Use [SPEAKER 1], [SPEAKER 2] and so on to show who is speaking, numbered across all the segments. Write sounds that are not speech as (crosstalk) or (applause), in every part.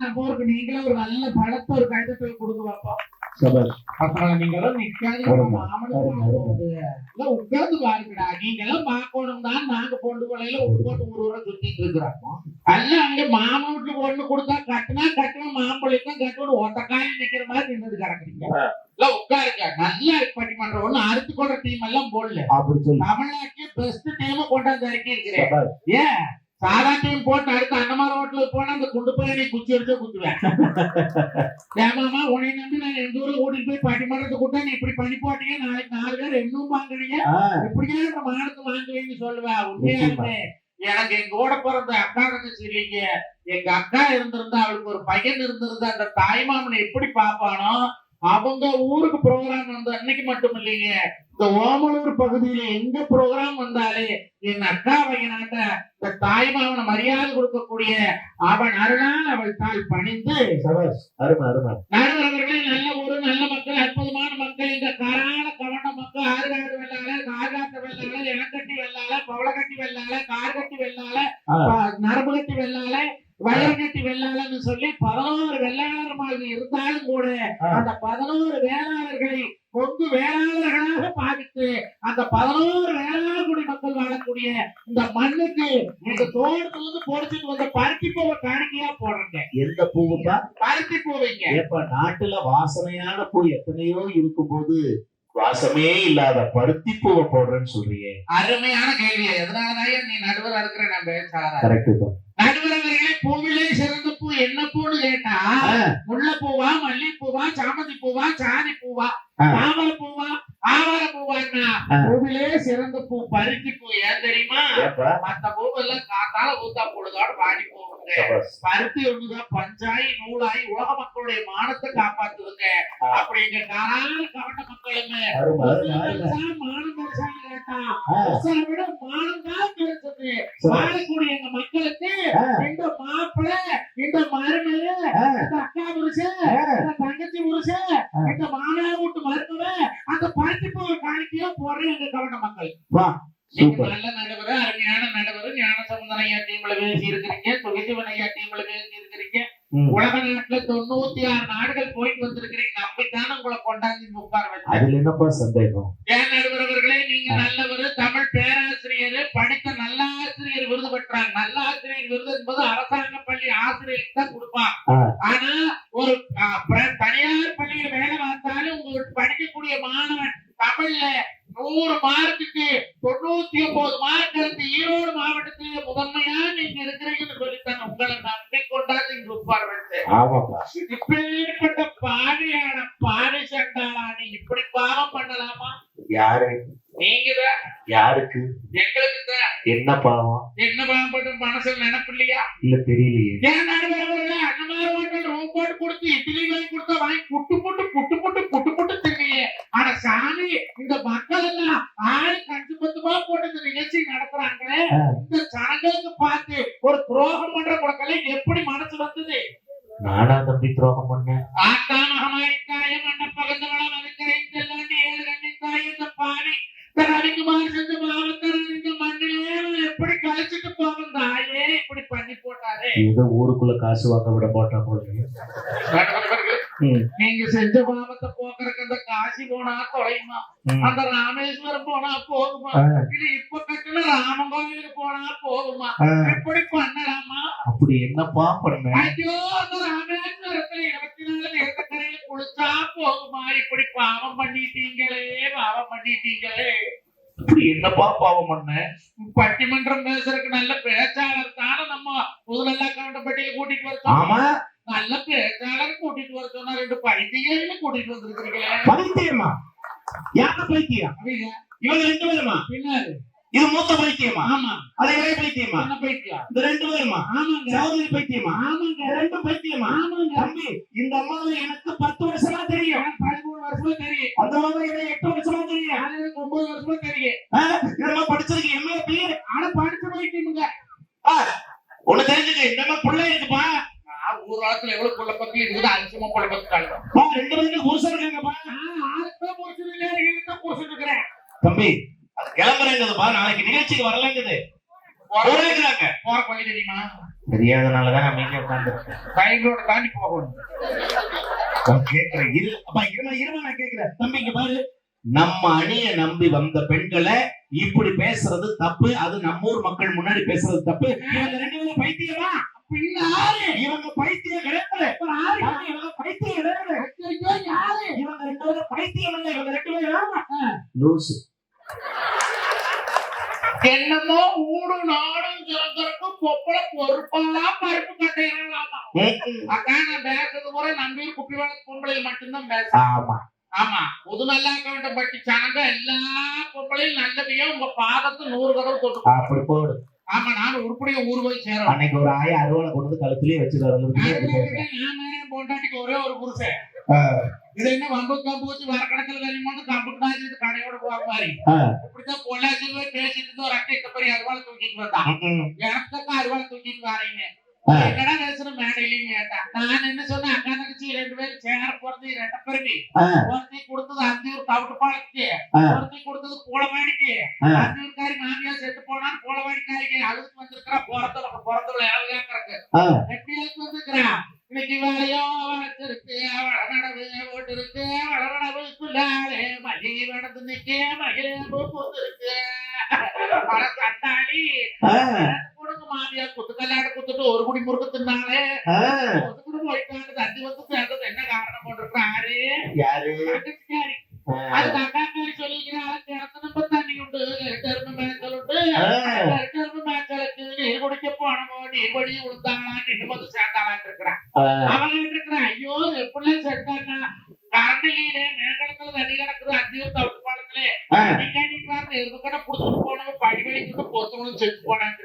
[SPEAKER 1] நீங்களே ஒரு நல்ல பழத்தை ஒரு கழுத்தை கொடுங்க பாப்போம்
[SPEAKER 2] சபாஷ்.
[SPEAKER 1] அப்புறம் நீங்க எல்லாம் நிக்காதீங்க
[SPEAKER 2] அருமை,
[SPEAKER 1] மாமனுக்கு
[SPEAKER 2] அருமை, அருமை.
[SPEAKER 1] மாமனுக்கு. எல்லாம் உட்கார்ந்து பாருங்கடா. நீங்க எல்லாம் பார்க்கணும் தான் நாங்க பொண்டு கொலையில ஒரு போட்டு ஒரு ஊரை சுத்திட்டு இருக்கிறோம். அல்ல அங்க மாமன் வீட்டுக்கு ஒண்ணு கொடுத்தா கட்டுனா கட்டணும் மாம்பழத்தான் கட்டணும் ஒத்த காலம் நிக்கிற மாதிரி நின்று கிடக்குறீங்க. எல்லாம் உட்காருங்க. நல்லா பட்டிமன்றம் ஒண்ணு அறுத்து கொண்ட டீம் எல்லாம் போடல.
[SPEAKER 2] அப்படி சொல்லு.
[SPEAKER 1] தமிழ்நாட்டுல பெஸ்ட் டீம் கொண்டாந்து இறக்கி இருக்கிறேன் ஏன்? சாதா டீம் போட்டு அடுத்து அன்னமார ஹோட்டலுக்கு போனா அந்த குண்டு பையனை குச்சி எடுத்து குத்துவேன். (laughs) ஏமாமா உன்னை நம்பி நான் எந்த ஊர்ல ஓடிட்டு போய் பட்டிமன்றத்தை கூட்டா நீ இப்படி பண்ணி போட்டீங்க நாளைக்கு நாலு பேர் இன்னும் வாங்குறீங்க. எப்படியா இந்த மானத்தை வாங்குவீங்கன்னு சொல்லுவேன் உண்மையா
[SPEAKER 2] நிச்சயமா.
[SPEAKER 1] இருக்கு. எனக்கு எங்க கூட பிறந்த அக்கா தங்கச்சி இல்லைங்க எங்க அக்கா இருந்திருந்தா அவளுக்கு ஒரு பையன் இருந்திருந்தா அந்த தாய்மாமனை எப்படி பாப்பானோ அவங்க ஊருக்கு ப்ரோக்ராம் வந்த அன்னைக்கு மட்டும் இல்லைங்க. இந்த ஓமலூர் பகுதியில எங்க ப்ரோக்ராம் வந்தாலே என் அக்கா பையனாட்ட இந்த தாய்மாமனை மரியாதை கொடுக்கக்கூடிய அவன் அருளால் அவள் தாய் பணிந்து நடுவர்களே நல்ல ஊரு நல்ல மக்கள் அற்புதமான மக்கள் இந்த கரான கவன மக்கள் ஆறுகாடு வெள்ளால கார்காட்ட வெள்ளால இனக்கட்டி வெள்ளால பவளக்கட்டி வெள்ளால கார்கட்டி வெள்ளால நரம்பு கட்டி வெள்ளால வயர்கட்டி வெள்ளாளன்னு சொல்லி பதினோரு வெள்ளாளர்கள் இருந்தாலும் கூட. அந்த பதினோரு வேளாளர்களை கொங்கு வேளாளர்களாக பாவித்து அந்த பதினோரு வேளாளர்குடி மக்கள் வாழக்கூடிய இந்த மண்ணுக்கு இந்த தோட்டத்துல இருந்து பொறிச்சிட்டு வந்த பருத்தி பூவை காணிக்கையா போடுறேங்க.
[SPEAKER 2] எந்த பூவுப்பா?
[SPEAKER 1] பருத்தி பூவைங்க
[SPEAKER 2] ஏப்பா நாட்டுல வாசனையான பூ எத்தனையோ இருக்கும்போது வாசமே இல்லாத பருத்தி பூவை போடுறேன்னு சொல்றியே.
[SPEAKER 1] அருமையான கேள்வி எதனாலதான் நீ நடுவர் இருக்கிற நம்ம
[SPEAKER 2] கரெக்ட்
[SPEAKER 1] நடுவர் பூவிலே சிறந்த பூ என்ன பூன்னு கேட்டா முல்லை பூவா மல்லி பூவா சாமந்தி பூவா சாதி பூவா. தாமரை பூவா ஆவார பூவான்னா. பூவிலே சிறந்த பூ பருத்தி பூ ஏன் தெரியுமா மத்த பூவெல்லாம் காத்தால ஊத்தா பொழுதோட வாடி போகுங்க பருத்தி ஒண்ணுதான் பஞ்சாயி நூலாயி உலக மக்களுடைய மானத்தை காப்பாத்துதுங்க
[SPEAKER 2] ஆ.
[SPEAKER 1] அப்படி எங்க காரால கவன மக்களுமே மானம் பெருசான்னு விட மானம் தான் பெருசது. வாழக்கூடிய எங்க மக்களுக்கு இந்த மாப்பிள்ள இந்த மருமக இந்த அக்கா புருஷன் இந்த தங்கச்சி புருஷன். இந்த மாமியா வீட்டு மருமவன் அந்த பருத்தி பூ காணிக்கையா போடுற எங்க கவன மக்கள். நல்ல நடுவர் அருமையான நடுவர் ஞான சமுதன ஐயா டீம்ல பேசி இருக்கிறீங்க சுகசிவன் ஐயா டீம்ல பேசி இருக்கிறீங்க. உலக நாட்டுல தொண்ணூத்தி ஆறு நாடுகள் போயிட்டு வந்திருக்கிறீங்க. நம்பித்தானே உங்களை கொண்டாந்து உட்கார வச்சு
[SPEAKER 2] அதுல என்னப்பா சந்தேகம்?
[SPEAKER 1] ஏன் நடுவர் அவர்களே நீங்க நல்லவர் தமிழ் பேராசிரியர் படித்த நல்ல ஆசிரியர் விருது பெற்றாங்க. நல்ல ஆசிரியர் விருது என்பது அரசாங்க பள்ளி ஆசிரியருக்கு தான் கொடுப்பான். ஆனா ஒரு தனியார் பள்ளியில வேலை பார்த்தாலும் உங்களுக்கு படிக்கக்கூடிய மாணவன் தமிழ்ல நூறு மார்க்குக்கு தொண்ணூத்தி ஒன்பது மார்க் எடுத்து ஈரோடு மாவட்டத்திலே முதன்மையா நீங்க இருக்கிறீங்கன்னு சொல்லித்தாங்க உங்களை நம்பி கொண்டாந்து இங்க உட்கார வச்சு
[SPEAKER 2] ஆமாப்பா.
[SPEAKER 1] இப்பேற்பட்ட பாவி சண்டாளா நீ இப்படி பாவம் பண்ணலாமா?
[SPEAKER 2] யாரு
[SPEAKER 1] நீங்கதான்
[SPEAKER 2] யாருக்கு?
[SPEAKER 1] எங்களுக்கு
[SPEAKER 2] என்ன பாவம்?
[SPEAKER 1] என்ன பாவம் மனசுல நினைப்பு இல்லையா
[SPEAKER 2] இல்ல தெரியலையே.
[SPEAKER 1] ஏன் நடுவர்கள அண்ணமார ஹோட்டல் ரூம் போட்டு கொடுத்து இட்லி வாங்கி கொடுத்தா வாங்கி புட்டு புட்டு புட்டு புட்டு புட்டு புட்டு ஆனா சாமி இந்த மக்கள் எல்லாம் ஆளு கஞ்சு பத்துமா போட்டு இந்த நிகழ்ச்சி நடத்துறாங்க
[SPEAKER 2] ஆ.
[SPEAKER 1] இந்த ஜனங்களுக்கு பார்த்து ஒரு துரோகம் பண்ற கொடுக்கல எப்படி மனசு வந்தது?
[SPEAKER 2] நானா தம்பி துரோகம்
[SPEAKER 1] பண்ணி
[SPEAKER 2] ஏதோ ஊருக்குள்ள காசு வாங்க விட போட்டா போல
[SPEAKER 1] நீங்க செஞ்ச பாவத்தை போக்குறதுக்கு அந்த காசி போனா தொலையுமா. அந்த ராமேஸ்வரம் போனா போகுமா?
[SPEAKER 2] ஆ,
[SPEAKER 1] இல்ல இப்ப கட்டுன ராமன் கோவிலுக்கு போனா போகுமா?
[SPEAKER 2] ஆ,
[SPEAKER 1] இப்படி பண்ணலாமா?
[SPEAKER 2] அப்படி என்னப்பா பண்ண
[SPEAKER 1] ஐயோ அந்த ராமேஸ்வரத்துல இருபத்தி நாலு நேரக்கரையில குளிச்சா போகுமா? இப்படி பாவம் பண்ணிட்டீங்களே பாவம் பண்ணிட்டீங்களே.
[SPEAKER 2] அப்படி என்னப்பா பாவம் பண்ண?
[SPEAKER 1] பட்டிமன்றம் பேசுறதுக்கு நல்ல பேச்சாளர் தானே நம்ம முதலெல்லாம் கவுண்டப்பட்டியில கூட்டிட்டு வர சொன்னோம்.
[SPEAKER 2] ஆமா.
[SPEAKER 1] நல்ல பேச்சாளர் கூட்டிட்டு வர சொன்னா ரெண்டு பைத்தியங்கள கூட்டிட்டு வந்திருக்கிறீங்களே?
[SPEAKER 2] பைத்தியமா? யார பைத்தியம். இவங்க ரெண்டு பேருமா?
[SPEAKER 1] பின்னாடி
[SPEAKER 2] இது மூத்த பைத்தியமா?
[SPEAKER 1] ஆமா.
[SPEAKER 2] அது இளைய பைத்தியமா?
[SPEAKER 1] என்ன பைத்தியம்.
[SPEAKER 2] இந்த ரெண்டு பேருமா?
[SPEAKER 1] ஆமாங்க.
[SPEAKER 2] சகோதரி பைத்தியமா?
[SPEAKER 1] ஆமாங்க.
[SPEAKER 2] ரெண்டும் பைத்தியமா?
[SPEAKER 1] ஆமாங்க.
[SPEAKER 2] தம்பி இந்த அம்மாவை எனக்கு பத்து வருஷமா தெரியும்
[SPEAKER 1] எனக்கு பதிமூணு வருஷமா தெரியும்
[SPEAKER 2] அந்த அம்மாவை எனக்கு எட்டு வருஷமா தெரியும்
[SPEAKER 1] எனக்கு ஒன்பது வருஷமா தெரியும்
[SPEAKER 2] ஆ, இதெல்லாம் படிச்சிருக்கு எம்ஏ பி
[SPEAKER 1] ஆனா படிச்சு போயிட்டீங்க
[SPEAKER 2] ஒண்ணு தெரிஞ்சுக்க இந்த அம்மா பிள்ளை இருக்குப்பா
[SPEAKER 1] நான் ஊர் காலத்துல எவ்வளவு பத்தி இருக்குது அரிசமா
[SPEAKER 2] பா, ரெண்டு பேருக்கு புருஷன் இருக்காங்கப்பா.
[SPEAKER 1] முடிச்சுட்டு இருக்கிறேன்
[SPEAKER 2] தம்பி அது கிளம்புறேங்குதுப்பா நாளைக்கு நிகழ்ச்சிக்கு வரலங்குது. போறேங்கிறாங்க.
[SPEAKER 1] போற தெரியுமா?
[SPEAKER 2] தெரியாதனாலதான் அமைதியா உட்கார்ந்துருக்கேன்.
[SPEAKER 1] தாண்டி போகணும்.
[SPEAKER 2] கேக்குறேன் இரு அப்பா இருமா இருமா நான் கேக்குறேன். தம்பி இங்க பாரு. நம்ம அணிய நம்பி வந்த பெண்களை இப்படி பேசுறது தப்பு. அது நம்ம ஊர் மக்கள் முன்னாடி பேசுறது தப்பு. இவங்க ரெண்டு பேரும் பைத்தியமா?
[SPEAKER 1] பின்னாரு
[SPEAKER 2] இவங்க பைத்தியம் கிடையாது இவங்க பைத்தியம் கிடையாது
[SPEAKER 1] யாரு?
[SPEAKER 2] இவங்க ரெண்டு பேரும் பைத்தியம் இல்லை. இவங்க ரெண்டு பேரும் லூசு.
[SPEAKER 1] என்னமோ ஊடு நாடும் சிறந்தருக்கு பொப்பள பொறுப்பா பருப்பு கட்டையிடலாமா அக்கா நான் பேசுறது கூட நம்பி குப்பி வளர்த்து பொம்பளையில் மட்டும்தான் பேசுறேன்.
[SPEAKER 2] ஆமா.
[SPEAKER 1] ஆமா. புது நல்லா கவுண்ட பட்டி சனங்க எல்லா பொம்பளையும் நல்லதையோ உங்க பாதத்து நூறு தடவை தொட்டு
[SPEAKER 2] அப்படி போடு.
[SPEAKER 1] ஆமா நான் உருப்படியா ஊர் போய் சேரும்
[SPEAKER 2] அன்னைக்கு ஒரு ஆய அறுவலை கொண்டு வந்து கழுத்துலயே வச்சிருக்காரு
[SPEAKER 1] பொண்டாட்டிக்கு ஒரே ஒரு புருஷன். இது என்ன வம்பு கம்பு வச்சு வர கணக்கில் தெரியுமோ கம்பு காய்ச்சி கடையோட போற மாதிரி. இப்படிதான் பொள்ளாச்சியில் பேசிட்டு ஒரு அட்டை கப்பரி அருவாள் தூக்கிட்டு வந்தான். எனக்கு அருவாள் தூக்கிட்டு வரீங்க என்னடா பேசுற மேடையிலையும் கேட்டா நான் என்ன சொன்னேன்? அக்கா தங்கச்சி ரெண்டு பேரும் சேர போறது ரெட்ட பிறவி ஒருத்தி கொடுத்தது அந்தியூர் தவிட்டு பாலத்துக்கு ஒருத்தி கொடுத்தது பூளவாடிக்கு. அந்தியூர்காரி மாமியா செத்து போனா பூளவாடிக்காரிக்கு அழுதுக்கு வந்திருக்கிறா பிறந்த பிறந்தவள ஏழு எப்படி அழுத்து வந்திருக்கிறா இன்னைக்கு வேலையோ வளர்த்திருக்கு வளநடவு ஓட்டு இருக்கு வளநடவு குள்ளாலே மகிழ் நடந்து நிக்க மகிழ போது இருக்கு கல்லாட குத்துட்டு ஒரு குடி முறுக்கு தின்னாலே போயிட்டாங்க தண்ணி வந்து சேர்ந்தது என்ன காரணம் போட்டிருக்காரு
[SPEAKER 2] யாரு.
[SPEAKER 1] அது அக்காக்காரி சொல்லிக்கிறாள் கிணத்து நம்ம தண்ணி உண்டு எருமை மேய்ச்சல் உண்டு. எருமை மேய்ச்சலுக்கு நீர் குடிக்க போனமோ நீர் வழி விழுந்தாங்களான்னு இன்னும் வந்து சேர்ந்தாளான்னு இருக்கிறான். அவன் இருக்கிறான் ஐயோ எப்படிலாம் செத்தாங்க கரண்டிலே மேகலத்துல தண்ணி கிடக்குது. அஞ்சு தவிட்டு பாலத்திலே எதுக்கட புடிச்சிட்டு போனவங்க படி செத்து போனான்னு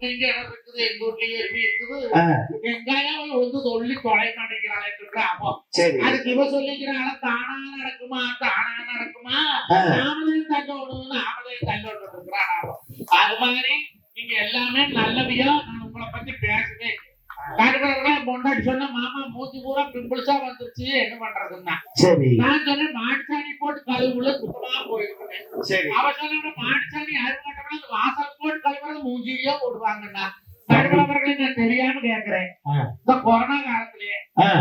[SPEAKER 1] இங்க இடம் இருக்குது எங்க வீட்லயும் எருவி இருக்குது வெங்காயம் வந்து சொல்லி இருக்கிற அவன்
[SPEAKER 2] சரி
[SPEAKER 1] அதுக்கு இவ சொல்லிக்கிறாள் தானா நடக்குமா தானா நடக்குமா நாமளையும் தள்ளோடும் நாமளையும் தள்ளோடு இருக்கிறான் அவன் அது மாதிரி நீங்க எல்லாமே நல்லவியா நான் உங்களை பத்தி பேசுவேன் பொண்டாட்டி சொன்ன மாமா மூச்சு பூரா பிம்பிள்ஸா வந்துருச்சு. என்ன பண்றதுன்னா?
[SPEAKER 2] சரி.
[SPEAKER 1] நான் சொன்னேன் மாட்டுச்சாணி போட்டு கழுவுல சுத்தமா போயிருக்கேன்
[SPEAKER 2] சரி.
[SPEAKER 1] அவ சொன்ன மாட்டுச்சாணி அந்த வாசல் போட்டு கழுவுறது மூஞ்சிலேயே போடுவாங்கண்ணா. நான் தெரியாம கேக்குறேன். இந்த கொரோனா காலத்திலேயே.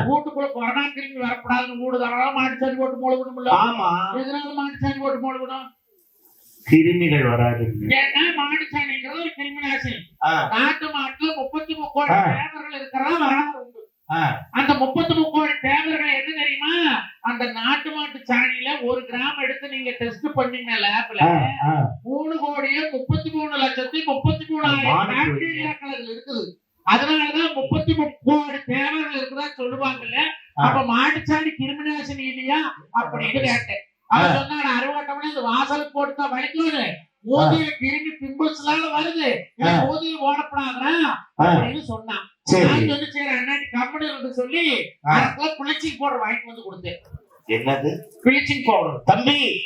[SPEAKER 1] வீட்டுக்குள்ள கொரோனா திரும்பி வரக்கூடாதுன்னு வீடு தரலாம் மாட்டுச்சாணி போட்டு முழுகணும்ல.
[SPEAKER 2] ஆமா.
[SPEAKER 1] எதனால மாட்டுச்சாணி போட்டு முழுகணும்?
[SPEAKER 2] கிருமிகள் வராது.
[SPEAKER 1] ஏன்னா மாட்டுச்சாணிங்கிறது ஒரு கிருமி நாசினி
[SPEAKER 2] ஆ,
[SPEAKER 1] நாட்டு மாட்டுல முப்பத்தி முக்கோடி. தேவர்கள் இருக்கிறதா
[SPEAKER 2] ஆ,
[SPEAKER 1] அந்த முப்பத்தி முக்கோடி தேவர்கள் என்ன தெரியுமா? அந்த நாட்டு மாட்டு சாணியில ஒரு கிராம் எடுத்து நீங்க டெஸ்ட் பண்ணீங்க லேப்ல. மூணு கோடியே முப்பத்தி மூணு லட்சத்தி முப்பத்தி மூணாயிரம்
[SPEAKER 2] மாடு
[SPEAKER 1] பாக்டீரியாக்கள் இருக்குது. அதனாலதான் முப்பத்தி முக்கோடி தேவர்கள் இருக்குதா சொல்லுவாங்கல்ல. அப்ப மாட்டுச்சாணி கிருமிநாசினி இல்லையா? அப்படின்னு கேட்டேன். அவன் சொன்னான் அறுவாட்டம்னா இந்த வாசலுக்கு போட்டுதான் வலிக்குது மூதியில கிருமி பிம்பிள்ஸ்னால வருது. மூதியில் ஓடப்படாதா
[SPEAKER 2] ஆ.
[SPEAKER 1] அப்படின்னு சொன்னான். நான் சொல்லி சரி அண்ணாடி கம்பெனி இருந்து சொல்லி. அதுக்குள்ள பவுடர் வாங்கிட்டு வந்து கொடுத்தேன்.
[SPEAKER 2] என்னது?
[SPEAKER 1] Bleaching powder.
[SPEAKER 2] தம்பி.